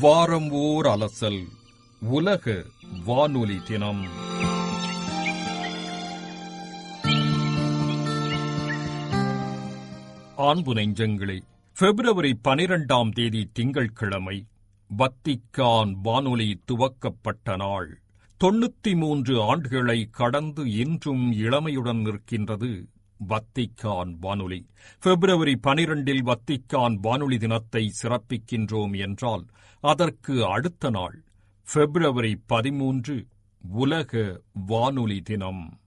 வாரம் ஓர் அலசல் உலக வானொலி தினம். அன்பு நெஞ்சங்களே பிப்ரவரி பனிரெண்டாம் தேதி திங்கட்கிழமை வத்திக்கான் வானொலி துவக்கப்பட்ட நாள். தொண்ணூத்தி மூன்று ஆண்டுகளை கடந்து இன்றும் இளமையுடன் நிற்கின்றது வத்திக்கான் வானொலி. பிப்ரவரி பனிரெண்டில் வத்திக்கான் வானொலி தினத்தை சிறப்பிக்கின்றோம் என்றால் அதற்கு அடுத்த நாள் பிப்ரவரி பதிமூன்று உலக வானொலி தினம்.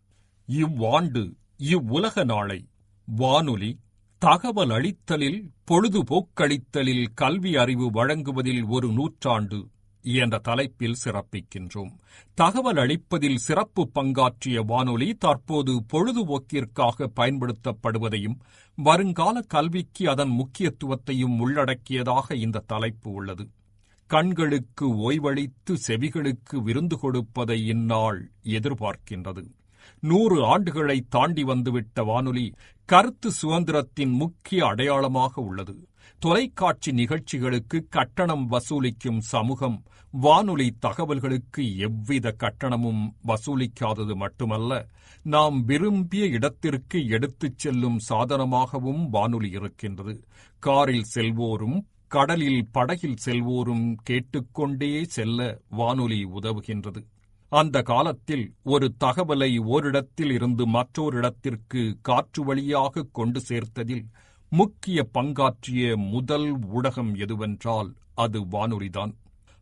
இவ்வாண்டு இவ்வுலக நாளை வானொலி தகவல் அளித்தலில் பொழுதுபோக்களித்தலில் கல்வி அறிவு வழங்குவதில் ஒரு நூற்றாண்டு. என்ற தலைப்பில் சிறப்பிக்கின்றோம். தகவல் அளிப்பதில் சிறப்பு பங்காற்றிய வானொலி தற்போது பொழுதுபோக்கிற்காக பயன்படுத்தப்படுவதையும் வருங்கால கல்விக்கு அதன் முக்கியத்துவத்தையும் உள்ளடக்கியதாக இந்த தலைப்பு உள்ளது. கண்களுக்கு ஓய்வளித்து செவிகளுக்கு விருந்து கொடுப்பதை இந்நாள் எதிர்பார்க்கின்றது. நூறு ஆண்டுகளை தாண்டி வந்துவிட்ட வானொலி கருத்து சுதந்திரத்தின் முக்கிய அடையாளமாக உள்ளது. தொலைக்காட்சி நிகழ்ச்சிகளுக்கு கட்டணம் வசூலிக்கும் சமூகம் வானொலி தகவல்களுக்கு எவ்வித கட்டணமும் வசூலிக்காதது மட்டுமல்ல நாம் விரும்பிய இடத்திற்கு எடுத்துச் செல்லும் சாதனமாகவும் வானொலி இருக்கின்றது. காரில் செல்வோரும் கடலில் படகில் செல்வோரும் கேட்டுக்கொண்டே செல்ல வானொலி உதவுகின்றது. அந்த காலத்தில் ஒரு தகவலை ஓரிடத்தில் இருந்து மற்றோரிடத்திற்கு காற்று வழியாக கொண்டு சேர்த்ததில் முக்கிய பங்காற்றிய முதல் ஊடகம் எதுவென்றால் அது வானொலிதான்.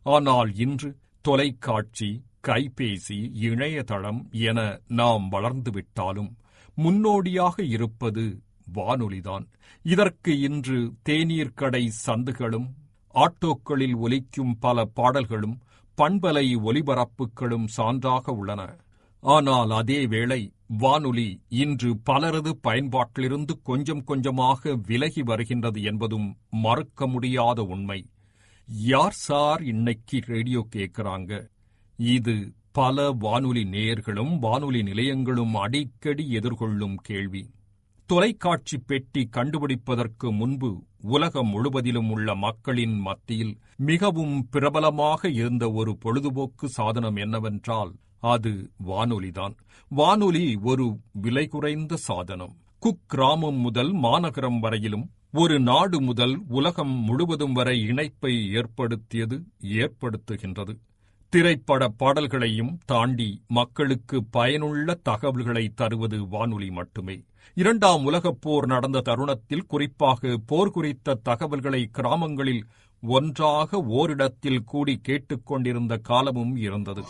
ஆனால் இன்று தொலைக்காட்சி கைபேசி இணையதளம் என நாம் வளர்ந்துவிட்டாலும் முன்னோடியாக இருப்பது வானொலிதான். இதற்கு இன்று தேநீர் கடை சந்துகளும் ஆட்டோக்களில் ஒலிக்கும் பல பாடல்களும் பண்பலை ஒலிபரப்புகளும் சான்றாக உள்ளன. ஆனால் அதேவேளை வானொலி இன்று பலரது பயன்பாட்டிலிருந்து கொஞ்சம் கொஞ்சமாக விலகி வருகின்றது என்பதும் மறுக்க முடியாத உண்மை. யார் சார் இன்னைக்கு ரேடியோ கேட்கறாங்க? இது பல வானொலி நேயர்களும் வானொலி நிலையங்களும் அடிக்கடி எதிர்கொள்ளும் கேள்வி. தொலைக்காட்சி பெட்டி கண்டுபிடிப்பதற்கு முன்பு உலகம் முழுவதிலும் உள்ள மக்களின் மத்தியில் மிகவும் பிரபலமாக இருந்த ஒரு பொழுதுபோக்கு சாதனம் என்னவென்றால் அது வானொலிதான். வானொலி ஒரு விலை குறைந்த சாதனம். குக்கிராமம் முதல் மாநகரம் வரையிலும் ஒரு நாடு முதல் உலகம் முழுவதும் வரை இணைப்பை ஏற்படுத்தியது ஏற்படுத்துகின்றது. திரைப்பட பாடல்களையும் தாண்டி மக்களுக்கு பயனுள்ள தகவல்களை தருவது வானொலி மட்டுமே. இரண்டாம் உலகப் போர் நடந்த தருணத்தில் குறிப்பாக போர் குறித்த தகவல்களை கிராமங்களில் ஒன்றாக ஓரிடத்தில் கூடி கேட்டுக்கொண்டிருந்த காலமும் இருந்தது.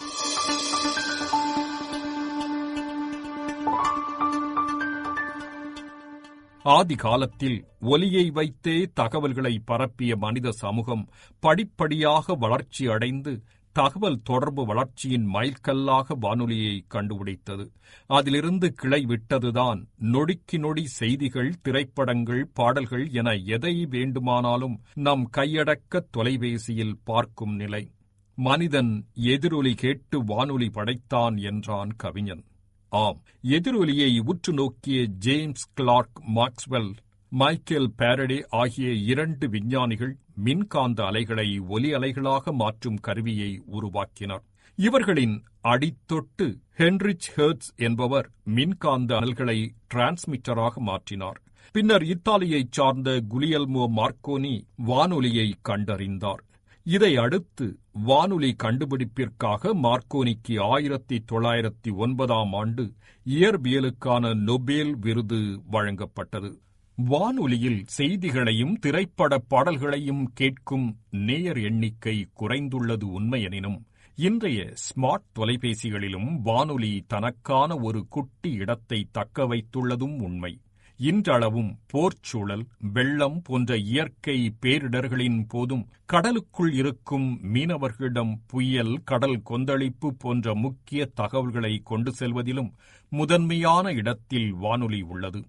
ஆதி காலத்தில் ஒலியை வைத்தே தகவல்களை பரப்பிய மனித சமூகம் படிப்படியாக வளர்ச்சி அடைந்து தகவல் தொடர்பு வளர்ச்சியின் மைல்கல்லாக வானொலியை கண்டுபிடித்தது. அதிலிருந்து கிளை விட்டதுதான் நொடிக்கு நொடி செய்திகள் திரைப்படங்கள் பாடல்கள் என எதை வேண்டுமானாலும் நம் கையடக்க தொலைபேசியில் பார்க்கும் நிலை. மனிதன் எதிரொலி கேட்டு வானொலி படைத்தான் என்றான் கவிஞன். ஆம். எதிரொலியை உற்று நோக்கிய James Clerk Maxwell Michael Faraday ஆகிய இரண்டு விஞ்ஞானிகள் மின்காந்த அலைகளை ஒலி அலைகளாக மாற்றும் கருவியை உருவாக்கினர். இவர்களின் அடித்தொட்டு ஹென்ரிச் ஹெர்ட்ஸ் என்பவர் மின்காந்த அனல்களை டிரான்ஸ்மிட்டராக மாற்றினார். பின்னர் இத்தாலியைச் சார்ந்த குலியல்மோ மார்க்கோனி வானொலியை கண்டறிந்தார். இதை அடுத்து வானொலி கண்டுபிடிப்பிற்காக மார்க்கோனிக்கு ஆயிரத்தி தொள்ளாயிரத்தி ஒன்பதாம் ஆண்டு இயற்பியலுக்கான நொபேல் விருது வழங்கப்பட்டது. வானொலியில் செய்திகளையும் திரைப்பட பாடல்களையும் கேட்கும் நேயர் எண்ணிக்கை குறைந்துள்ளது உண்மையெனினும் இன்றைய ஸ்மார்ட் தொலைபேசிகளிலும் வானொலி தனக்கான ஒரு குட்டி இடத்தை தக்க வைத்துள்ளதும் உண்மை. இன்றளவும் போர்ச்சூழல் வெள்ளம் போன்ற இயற்கை பேரிடர்களின் போதும் கடலுக்குள் இருக்கும் மீனவர்களிடம் புயல் கடல் கொந்தளிப்பு போன்ற முக்கிய தகவல்களை கொண்டு செல்வதிலும் முதன்மையான இடத்தில் வானொலி உள்ளது.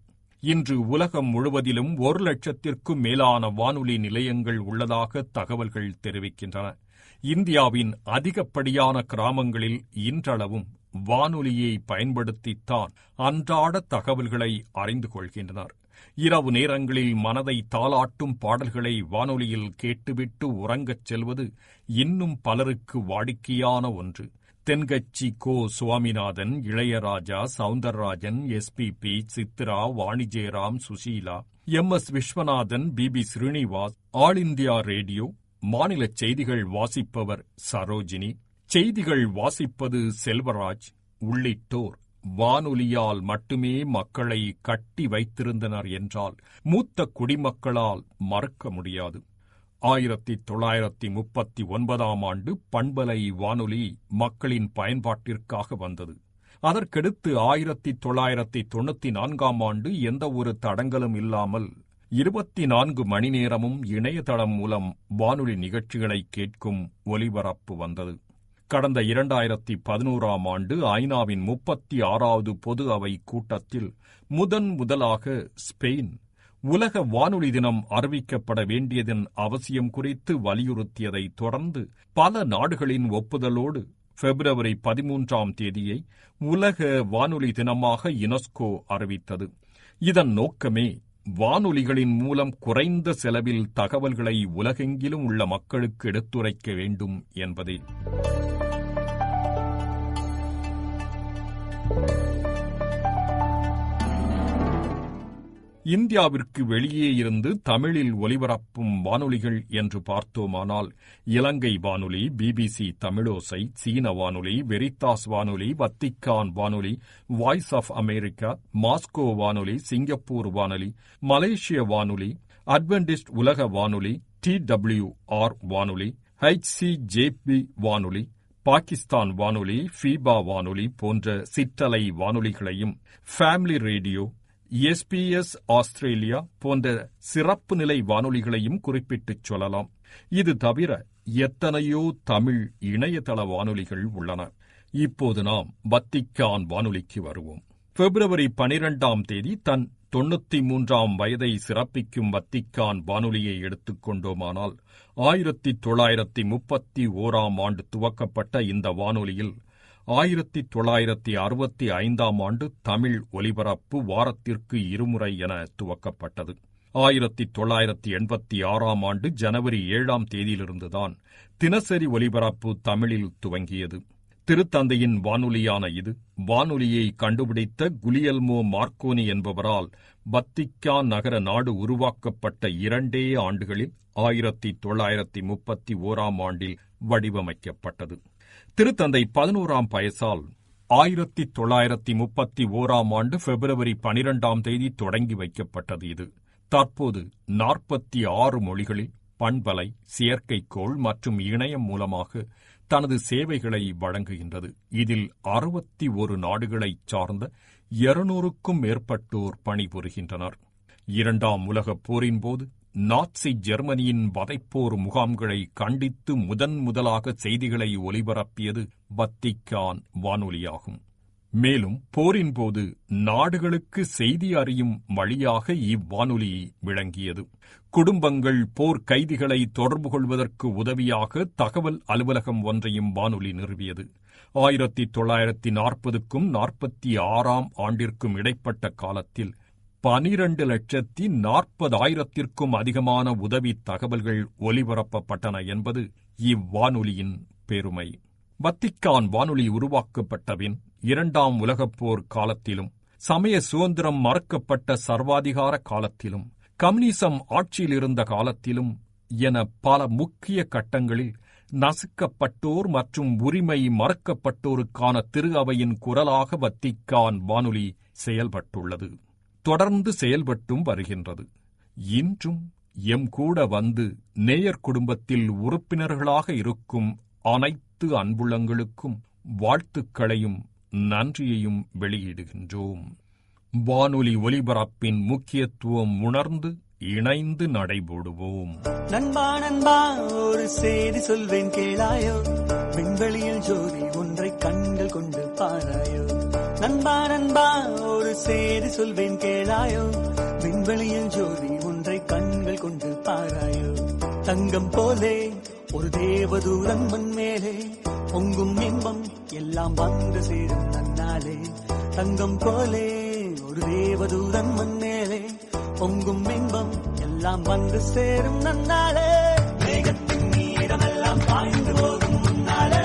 இன்று உலகம் முழுவதிலும் ஒரு லட்சத்திற்கும் மேலான வானொலி நிலையங்கள் உள்ளதாக தகவல்கள் தெரிவிக்கின்றன. இந்தியாவின் அதிகப்படியான கிராமங்களில் இன்றளவும் வானொலியை பயன்படுத்தித்தான் அன்றாட தகவல்களை அறிந்து கொள்கின்றனர். இரவு நேரங்களில் மனதை தாளாட்டும் பாடல்களை வானொலியில் கேட்டுவிட்டு உறங்கச் செல்வது இன்னும் பலருக்கு வாடிக்கையான ஒன்று. தென்கட்சி கோ. Swaminathan Ilaiyaraaja Soundararajan SPB Chitra Vani Jayaram Susheela M. S. Viswanathan B. B. Srinivas all India radio மாநில செய்திகள் வாசிப்பவர் சரோஜினி செய்திகள் வாசிப்பது செல்வராஜ் உள்ளிட்டோர். வானொலியால் மட்டுமே மக்களை கட்டி வைத்திருந்தனர் என்றால் மூத்த குடிமக்களால் மறக்க முடியாது. ஆயிரத்தி தொள்ளாயிரத்தி முப்பத்தி ஒன்பதாம் ஆண்டு பண்பலை வானொலி மக்களின் பயன்பாட்டிற்காக வந்தது. அதற்கடுத்து ஆயிரத்தி தொள்ளாயிரத்தி தொண்ணூத்தி நான்காம் ஆண்டு எந்த ஒரு தடங்கலும் இல்லாமல் இருபத்தி நான்கு மணி நேரமும் இணையதளம் மூலம் வானொலி நிகழ்ச்சிகளை கேட்கும் ஒலிபரப்பு வந்தது. கடந்த இரண்டாயிரத்தி பதினோராம் ஆண்டு ஐநாவின் முப்பத்தி ஆறாவது பொது அவை கூட்டத்தில் முதன் முதலாக ஸ்பெயின் உலக வானொலி தினம் அறிவிக்கப்பட வேண்டியதன் அவசியம் குறித்து வலியுறுத்தியதை தொடர்ந்து பல நாடுகளின் ஒப்புதலோடு பிப்ரவரி பதிமூன்றாம் தேதியை உலக வானொலி தினமாக யுனெஸ்கோ அறிவித்தது. இதன் நோக்கமே வானொலிகளின் மூலம் குறைந்த செலவில் தகவல்களை உலகெங்கிலும் உள்ள மக்களுக்கு எடுத்துரைக்க வேண்டும் என்பதே. இந்தியாவிற்கு வெளியே இருந்து தமிழில் ஒலிபரப்பும் வானொலிகள் என்று பார்த்தோமானால் இலங்கை வானொலி பிபிசி தமிழோசை சீன வானொலி வெரித்தாஸ் வானொலி வத்திக்கான் வானொலி வாய்ஸ் ஆஃப் அமெரிக்கா மாஸ்கோ வானொலி சிங்கப்பூர் வானொலி மலேசிய வானொலி அட்வென்டிஸ்ட் உலக வானொலி டி டபிள்யூ ஆர் வானொலி ஹெச்சிஜேபி வானொலி பாகிஸ்தான் வானொலி ஃபீபா வானொலி போன்ற சிற்றலை வானொலிகளையும் ஃபேமிலி ரேடியோ எஸ்பிஎஸ் ஆஸ்திரேலியா போன்ற சிறப்பு நிலை வானொலிகளையும் குறிப்பிட்டுச் சொல்லலாம். இது தவிர எத்தனையோ தமிழ் இணையதள வானொலிகள் உள்ளன. இப்போது நாம் வத்திக்கான் வானொலிக்கு வருவோம். பிப்ரவரி பனிரெண்டாம் தேதி தன் தொண்ணூத்தி மூன்றாம் வயதை சிறப்பிக்கும் வத்திக்கான் வானொலியை எடுத்துக் கொண்டோமானால் ஆயிரத்தி தொள்ளாயிரத்தி முப்பத்தி ஓராம் ஆண்டு துவக்கப்பட்ட இந்த வானொலியில் ஆயிரத்தி தொள்ளாயிரத்தி அறுபத்தி ஐந்தாம் ஆண்டு தமிழ் ஒலிபரப்பு வாரத்திற்கு இருமுறை என துவக்கப்பட்டது. ஆயிரத்தி தொள்ளாயிரத்தி எண்பத்தி ஆறாம் ஆண்டு ஜனவரி ஏழாம் தேதியிலிருந்துதான் தினசரி ஒலிபரப்பு தமிழில் துவங்கியது. திருத்தந்தையின் வானொலியான இது. வானொலியை கண்டுபிடித்த குலியல்மோ மார்க்கோனி என்பவரால் பத்திக்கான் நகர நாடு உருவாக்கப்பட்ட இரண்டே ஆண்டுகளில் ஆயிரத்தி தொள்ளாயிரத்தி முப்பத்தி ஓராம் ஆண்டில் வடிவமைக்கப்பட்டது. திருத்தந்தை பதினோராம் பயசால் ஆயிரத்தி தொள்ளாயிரத்தி முப்பத்தி ஓராம் ஆண்டு பிப்ரவரி பனிரெண்டாம் தேதி தொடங்கி வைக்கப்பட்டது இது. தற்போது நாற்பத்தி ஆறு மொழிகளில் பண்பலை செயற்கைக்கோள் மற்றும் இணையம் மூலமாக தனது சேவைகளை வழங்குகின்றது. இதில் அறுபத்தி ஒரு நாடுகளைச் சார்ந்த இருநூறுக்கும் மேற்பட்டோர் பணிபுரிகின்றனர். இரண்டாம் உலகப் போரின் போது நாட்சி ஜெர்மனியின் வதைப்போர் முகாம்களை கண்டித்து முதன் முதலாக செய்திகளை ஒலிபரப்பியது வத்திக்கான் வானொலியாகும். மேலும் போரின் போது நாடுகளுக்கு செய்தி அறியும் வழியாக இவ்வானொலி விளங்கியது. குடும்பங்கள் போர் கைதிகளை தொடர்பு கொள்வதற்கு உதவியாக தகவல் அலுவலகம் ஒன்றையும் வானொலி நிறுவியது. ஆயிரத்தி தொள்ளாயிரத்தி நாற்பதுக்கும் நாற்பத்தி ஆறாம் ஆண்டிற்கும் இடைப்பட்ட காலத்தில் பனிரண்டு லட்சத்தி நாற்பதாயிரத்திற்கும் அதிகமான உதவி தகவல்கள் ஒலிபரப்பப்பட்டன என்பது இவ்வானொலியின் பெருமை. வத்திக்கான் வானொலி உருவாக்கப்பட்டபின் இரண்டாம் உலகப் போர் காலத்திலும் சமய சுதந்திரம் மறுக்கப்பட்ட சர்வாதிகார காலத்திலும் கம்யூனிசம் ஆட்சியில் இருந்த காலத்திலும் என பல முக்கிய கட்டங்களில் நசுக்கப்பட்டோர் மற்றும் உரிமை மறுக்கப்பட்டோருக்கான திரு அவையின் குரலாக வத்திக்கான் வானொலி செயல்பட்டுள்ளது. தொடர்ந்து செயல்பட்டும் வருகின்றது. இன்றும் எம் கூட வந்து நேயர் குடும்பத்தில் உறுப்பினர்களாக இருக்கும் அனைத்து அன்புள்ளங்களுக்கும் வாழ்த்துக்களையும் நன்றியையும் வெளியிடுகின்றோம். வானொலி ஒலிபரப்பின் முக்கியத்துவம் உணர்ந்து இணைந்து நடைபோடுவோம். நண்பா நண்பா ஒரு செய்தி சொல்வேன் கேளாயோ. விண்வெளியில் ஜோதி ஒன்றை கண்கள் கொண்டு பாராயோ. நண்பா நண்பா ஒரு செய்தி சொல்வேன் கேளாயோ. விண்வெளியில் ஜோதி ஒன்றை கண்கள் கொண்டு பாராயோ. தங்கம் போலே ஒரு தேவதூரன் மேலே பொங்கும் இன்பம் எல்லாம் வந்து சேரும் நன்னாலே தங்கம் போலே ஒரு தேவதூதன் மண்ணேலே பொங்கும் இன்பம் எல்லாம் வந்து சேரும் நன்னாளே மேகத்தின் நீரமெல்லாம் பாய்ந்து போகும் முன்னாலே.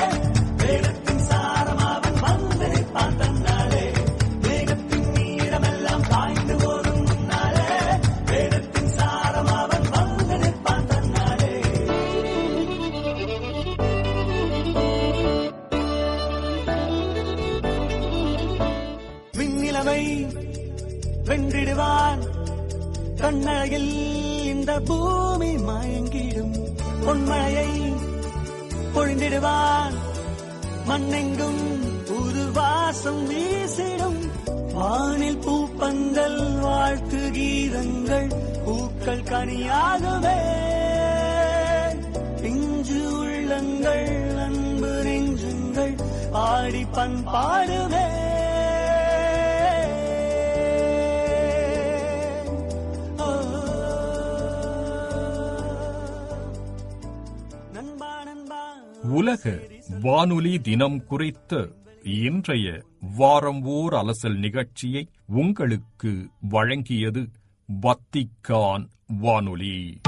மண்ணெங்கும் புது வாசம் வீசிடும். வானில் பூப்பந்தல் வாழ்த்து கீதங்கள் பூக்கள் கனியாகவே. பிஞ்சு உள்ளங்கள் அன்பு நெஞ்சுங்கள் பாடி பண்பாடுவே. உலக வானொலி தினம் குறித்த இன்றைய வாரம் ஓர் அலசல் நிகழ்ச்சியை உங்களுக்கு வழங்கியது வத்திக்கான் வானொலி.